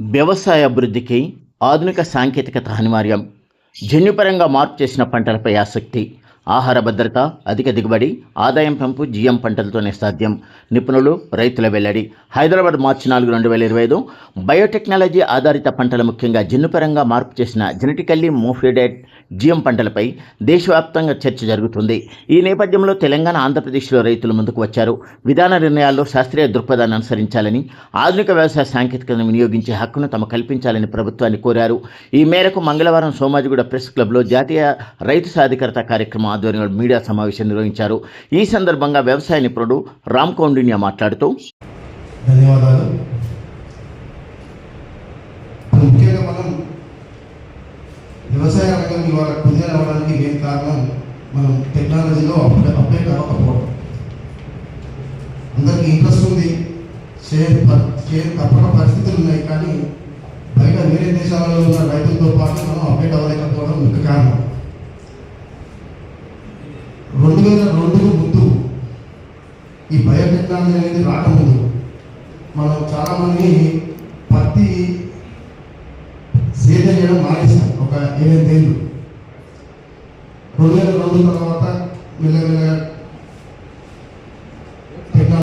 వ్యవసాయ అభివృద్ధికి ఆధునిక సాంకేతికత అనివార్యం. జన్యుపరంగా మార్పు చేసిన పంటలపై ఆసక్తి. ఆహార భద్రత అధిక దిగుబడి ఆదాయం పెంపు జిఎం పంటలతోనే సాధ్యం. నిపుణులు రైతుల వెల్లడి. హైదరాబాద్ మార్చి నాలుగు రెండు వేల ఇరవై ఐదు బయోటెక్నాలజీ ఆధారిత పంటలు ముఖ్యంగా జన్యుపరంగా మార్పు చేసిన జెనెటికల్లీ మోఫిడెడ్ జిఎం పంటలపై దేశవ్యాప్తంగా చర్చ జరుగుతుంది. ఈ నేపథ్యంలో తెలంగాణ ఆంధ్రప్రదేశ్లో రైతులు ముందుకు వచ్చారు. విధాన నిర్ణయాల్లో శాస్త్రీయ దృక్పథాన్ని అనుసరించాలని ఆధునిక వ్యవసాయ సాంకేతికతను వినియోగించే హక్కును తమ కల్పించాలని ప్రభుత్వాన్ని కోరారు. ఈ మేరకు మంగళవారం సోమాజిగూడ ప్రెస్ క్లబ్లో జాతీయ రైతు సాధికారత కార్యక్రమం ఆధ్వర్యంలో మీడియా సమావేశం నిర్వహించారు. ఈ సందర్భంగా వ్యవసాయ నిపుణుడు రామ్ కౌండిన్యా మాట్లాడుతూ ధన్యవాదాలు. ముఖ్యంగా మనం వ్యవసాయ రంగం ఇవాళ కుదిరి అవ్వడానికి మెయిన్ కారణం మనం టెక్నాలజీలో అప్డేట్ అవ్వకపోవడం అందరికీ ఇంట్రెస్ట్ ఉంది. షేర్ ప- షేర్ తప్పక పరిస్థితులు ఉన్నాయి కానీ బయట వేరే దేశాలలో ఉన్న రైతులతో పాటు మనం అప్డేట్ అవ్వలేకపోవడం ముఖ్య కారణం రెండు వేల రెండుకు ముందు ఈ బయోటెక్నాలజీ అనేది రాకముందు మనం చాలామంది పత్తి సేద్యం చేయడం మానేసాం ఒక ఎనిమిదేళ్ళు. రెండు వేల రెండు తర్వాత మెల్లమెల్లగా